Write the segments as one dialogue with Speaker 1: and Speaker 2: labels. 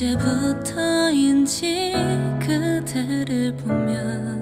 Speaker 1: 언제부터인지 그대를 보면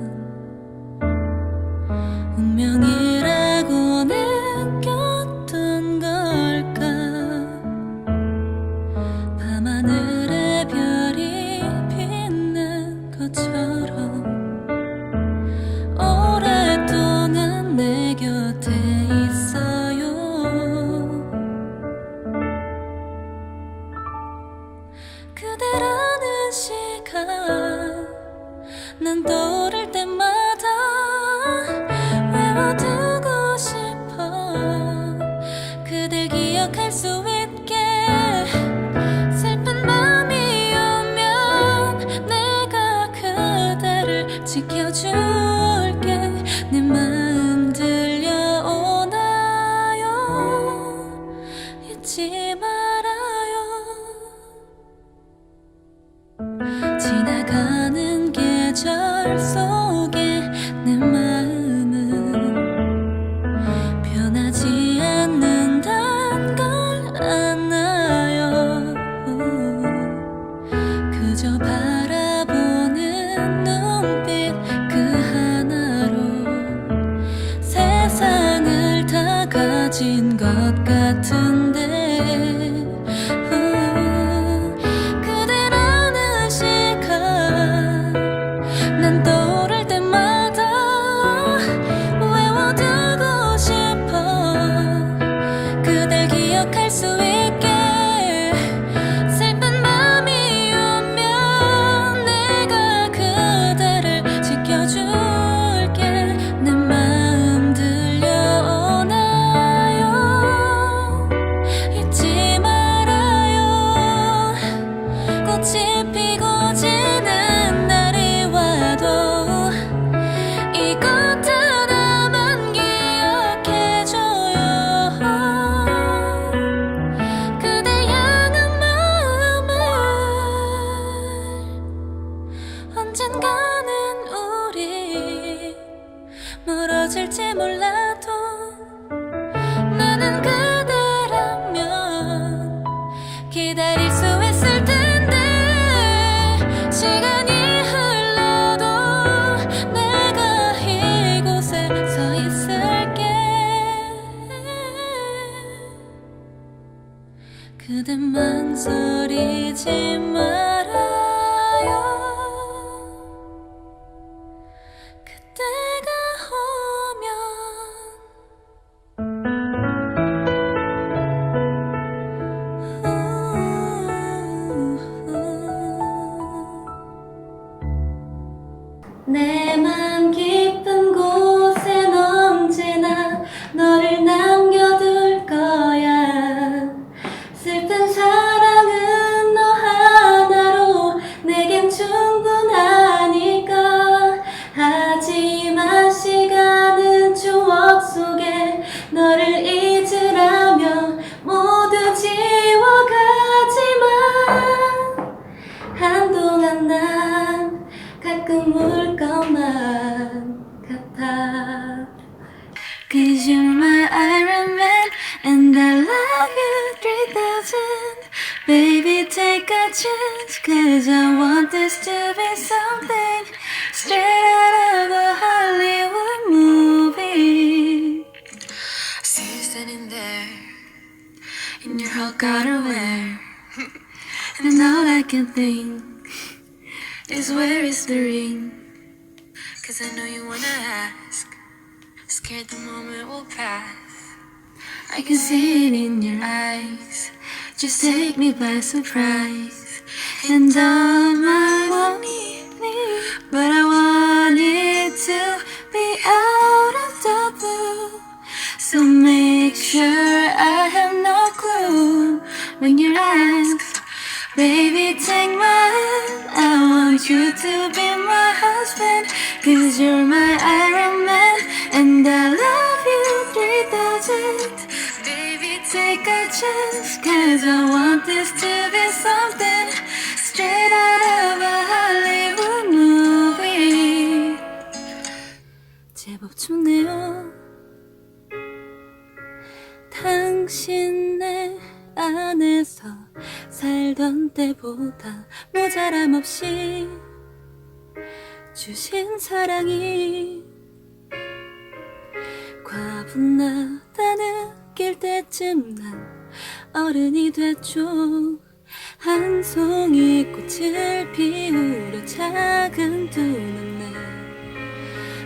Speaker 1: outerwear, and all I can think is where is the ring? Cause I know you wanna ask, scared the moment will pass. I can see it in your eyes. Just take me by surprise. And all my money, but I want it to be out of the blue. So make sure I have no clue when you ask. Baby, take my hand. I want you to be my husband. Cause you're my Iron Man. And I love you 3000. Baby, take a chance. Cause I want this to be something straight out of a Hollywood movie. 제법 춥네요. 당신 살던 때보다 모자람 없이 주신 사랑이 과분하다 느낄 때쯤 난 어른이 됐죠. 한 송이 꽃을 피우려 작은 두 눈에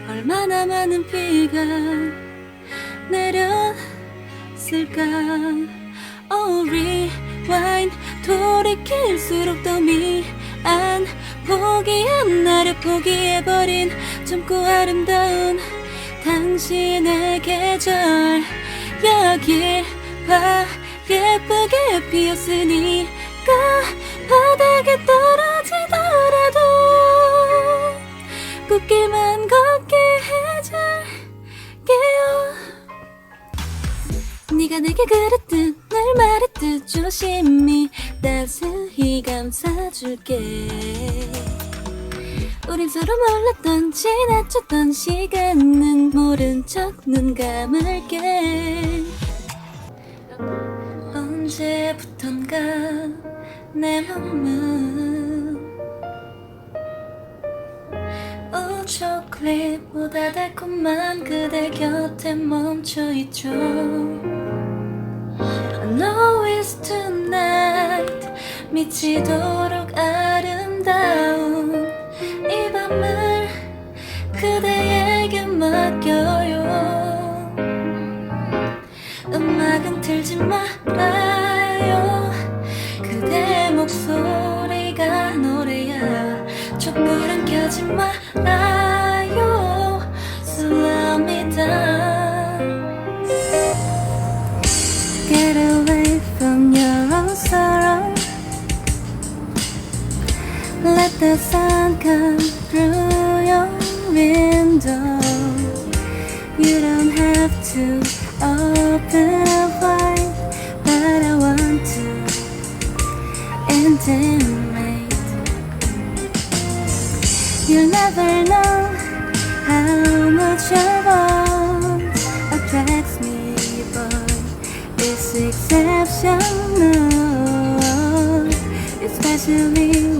Speaker 1: 얼마나 많은 비가 내렸을까? Oh rewind 돌이킬수록 더 미안. 포기한 나를 포기해버린 젊고 아름다운 당신의 계절. 여길 봐 예쁘게 피었으니까 바닥에 떨어지더라도 꽃길만 걷게 해줄게요. 네가 내게 그랬듯 날 말했듯 조심히 따스히 감싸줄게. 우린 서로 몰랐던 지나쳤던 시간은 모른 척 눈 감을게. 언제부턴가 내오 초콜릿보다 달콤한 그대 곁에 멈춰있죠. I know it's tonight 미치도록 아름다운 이 밤을 그대에게 맡겨요. 음악은 틀지 말아요. 그대 목소리가 노래야. 촛불은 켜지 말아요 never know how much your voice attracts me, boy. It's exceptional, especially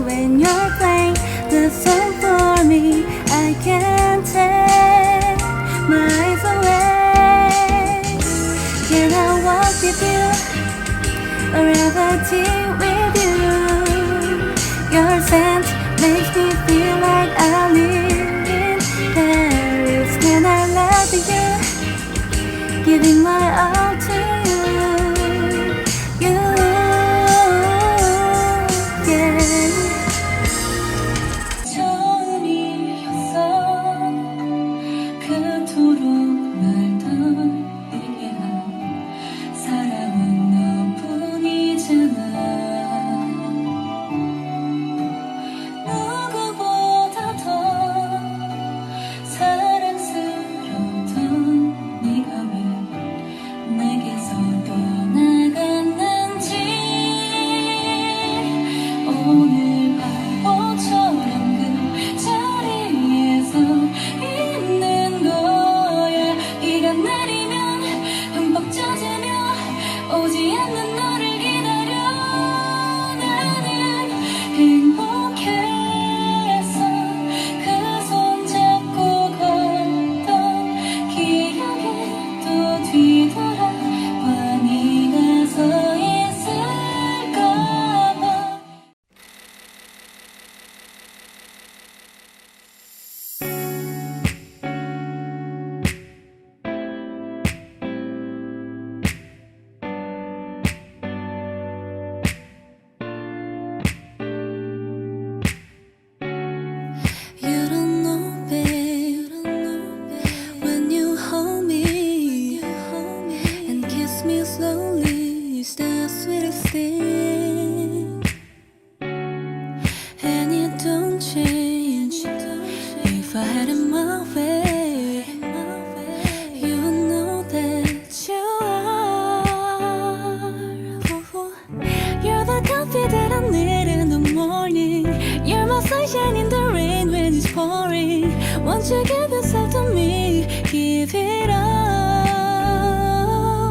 Speaker 1: sunshine in the rain when it's pouring. Won't you give yourself to me? Give it all.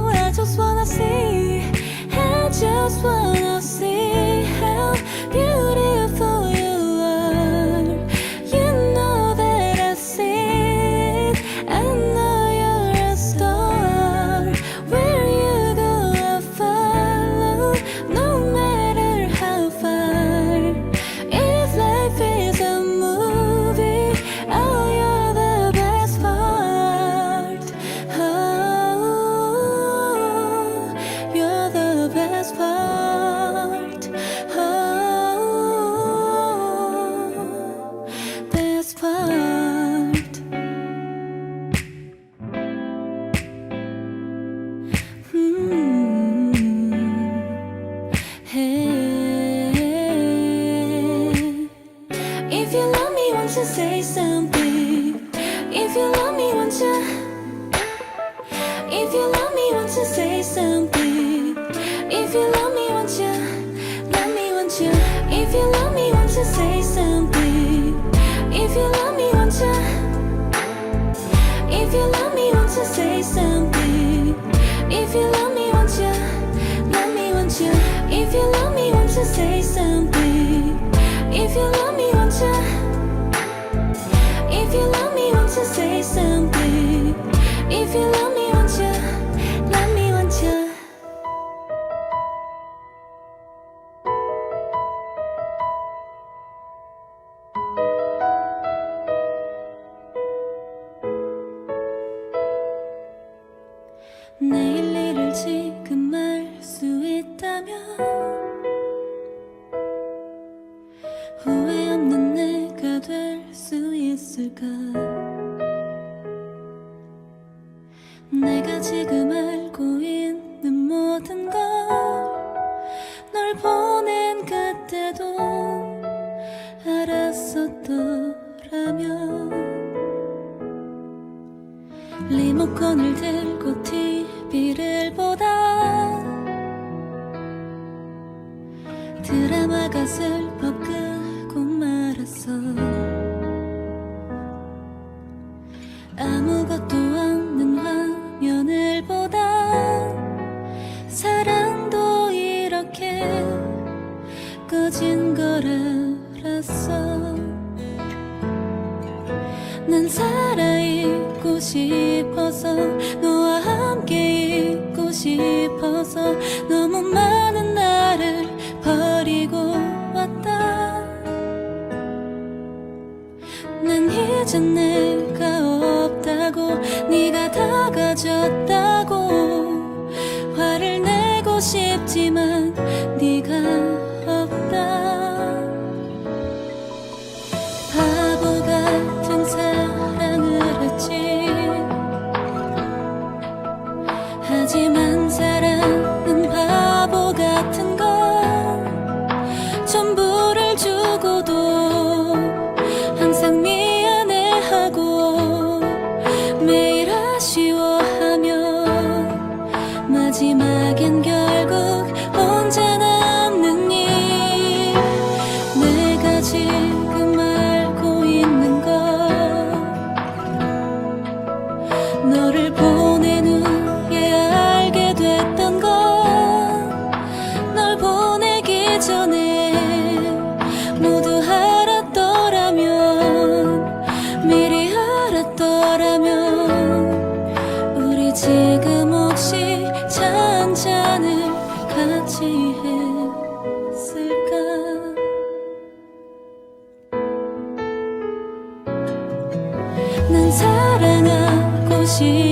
Speaker 1: I just wanna see. I just wanna. you 내가 지금 알고 있는 모든 걸 널 보낸 그때도 알았었더라면 리모컨을 들 Tự 사랑하고 싶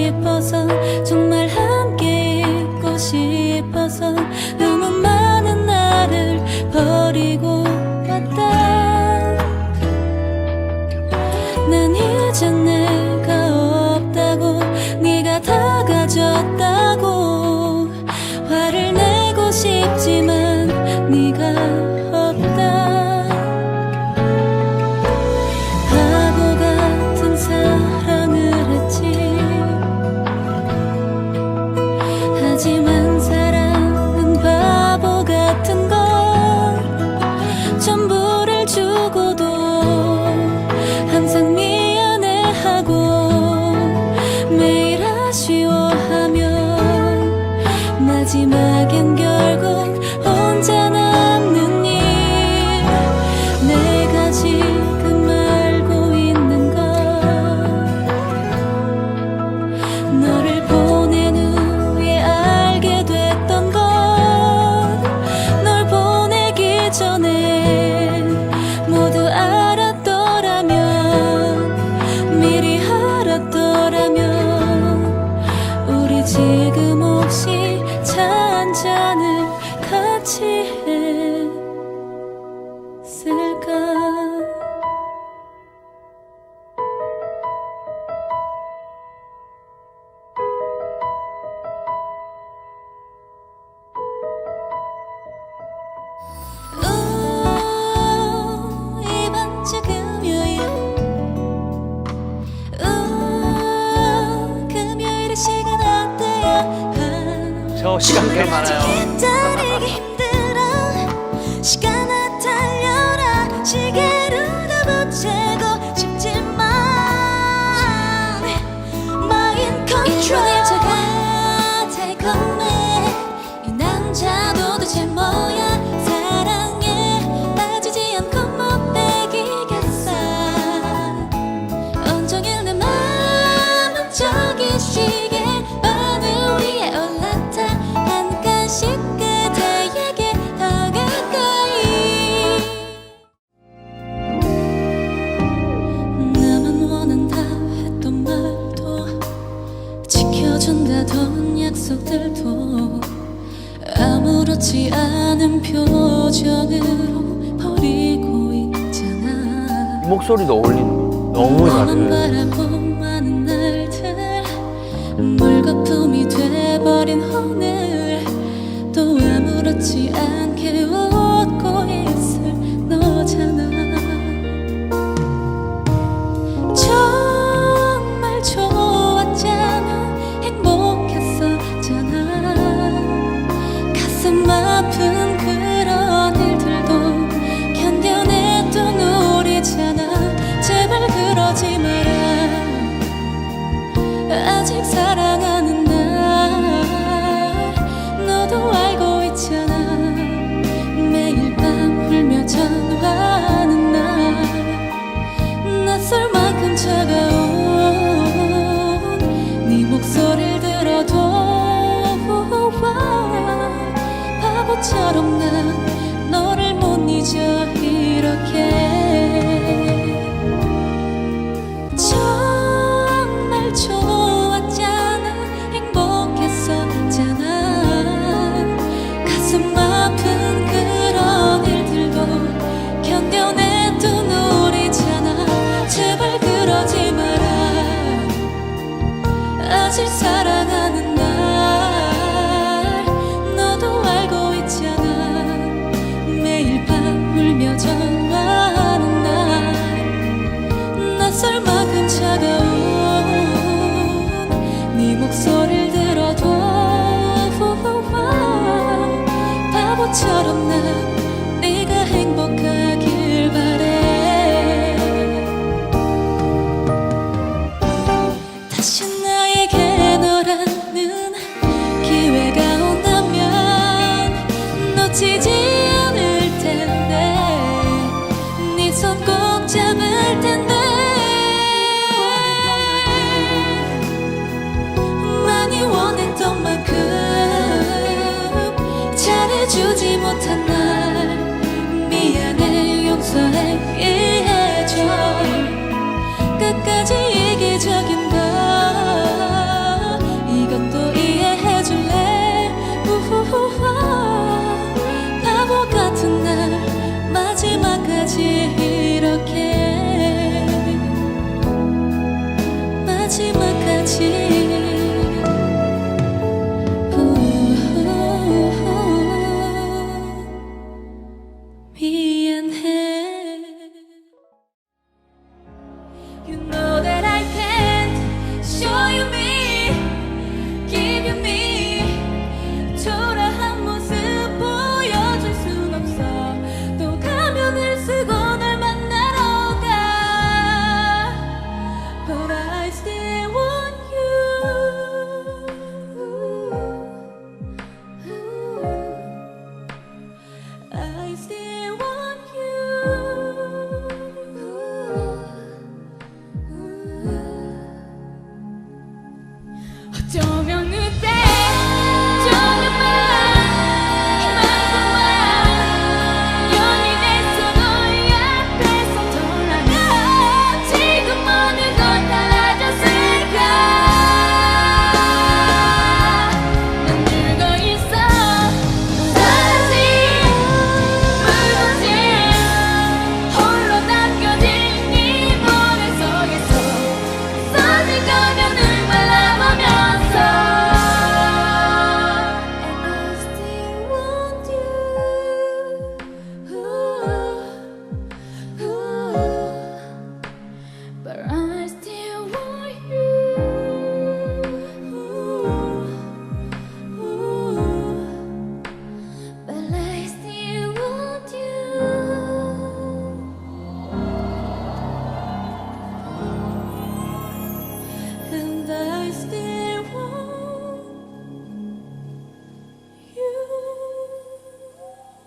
Speaker 2: 목소리도 어울리는 거 너무
Speaker 1: 음.
Speaker 2: 잘해
Speaker 1: 것처럼 난 너를 못 잊어 이렇게.